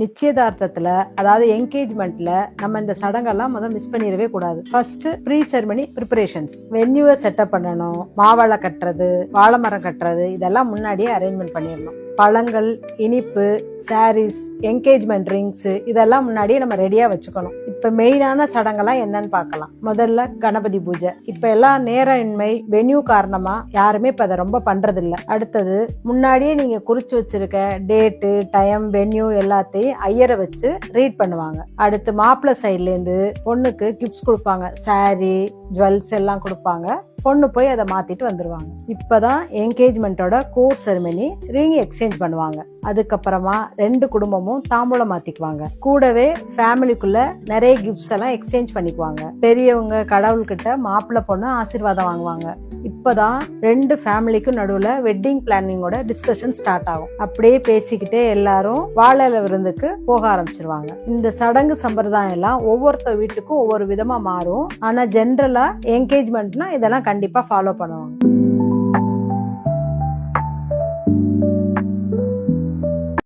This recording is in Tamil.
நிச்சயதார்த்தத்துல அதாவது என்கேஜ்மெண்ட்ல நம்ம இந்த சடங்கெல்லாம் முதல் மிஸ் பண்ணிடவே கூடாது. ஃபர்ஸ்ட் ப்ரீ செரமனி ப்ரிப்பரேஷன்ஸ் வென்யூவை செட்டப் பண்ணணும் மாவாழை கட்டுறது வாழை மரம் கட்டுறது இதெல்லாம் முன்னாடியே அரேஞ்ச்மெண்ட் பண்ணிடணும். பழங்கள் இனிப்பு சாரீஸ் என்கேஜ்மெண்ட் ரிங்ஸ் இதெல்லாம் முன்னாடியே நம்ம ரெடியா வச்சுக்கணும். இப்ப மெயினான சடங்கெல்லாம் என்னன்னு பார்க்கலாம். முதல்ல கணபதி பூஜை. இப்ப எல்லாம் நேரமின்மை வென்யூ காரணமா யாருமே இப்ப அதை ரொம்ப பண்றது இல்ல அடுத்தது முன்னாடியே நீங்க குறிச்சு வச்சிருக்க டேட்டு டைம் வென்யூ எல்லாத்தையும் ஐயரை வச்சு ரீட் பண்ணுவாங்க. அடுத்து மாப்பிள்ளை சைட்ல இருந்து பொண்ணுக்கு கிஃப்ட்ஸ் கொடுப்பாங்க. saree ஜுவல்ஸ் எல்லாம் கொடுப்பாங்க. பொண்ணு போய் அதை மாத்திட்டு வந்துருவாங்க. இப்பதான் என்கேஜ்மெண்ட்டோட கோர் செரமனி ரிங் எக்ஸ்சேஞ்ச் பண்ணுவாங்க. அதுக்கப்புறமா ரெண்டு குடும்பமும் தாம்பூலம் மாத்திக்குவாங்க. கூடவே ஃபேமிலிக்குள்ள நிறைய கிஃப்ட்ஸ் எல்லாம் எக்ஸ்சேஞ்ச் பண்ணிக்குவாங்க. பெரியவங்க கடவுள்கிட்ட மாப்பிள்ளை பொண்ணு ஆசீர்வாதம் வாங்குவாங்க. இப்பதான் ரெண்டு ஃபேமிலிக்கும் நடுவுல வெட்டிங் பிளானிங்கோட டிஸ்கஷன் ஸ்டார்ட் ஆகும். அப்படியே பேசிக்கிட்டே எல்லாரும் வாழல விருந்துக்கு போக ஆரம்பிச்சிருவாங்க. இந்த சடங்கு சம்பிரதாயம் எல்லாம் ஒவ்வொருத்த வீட்டுக்கும் ஒவ்வொரு விதமா மாறும். ஆனா ஜென்ரலா என்கேஜ்மெண்ட்னா இதெல்லாம் கண்டிப்பா ஃபாலோ பண்ணுவாங்க.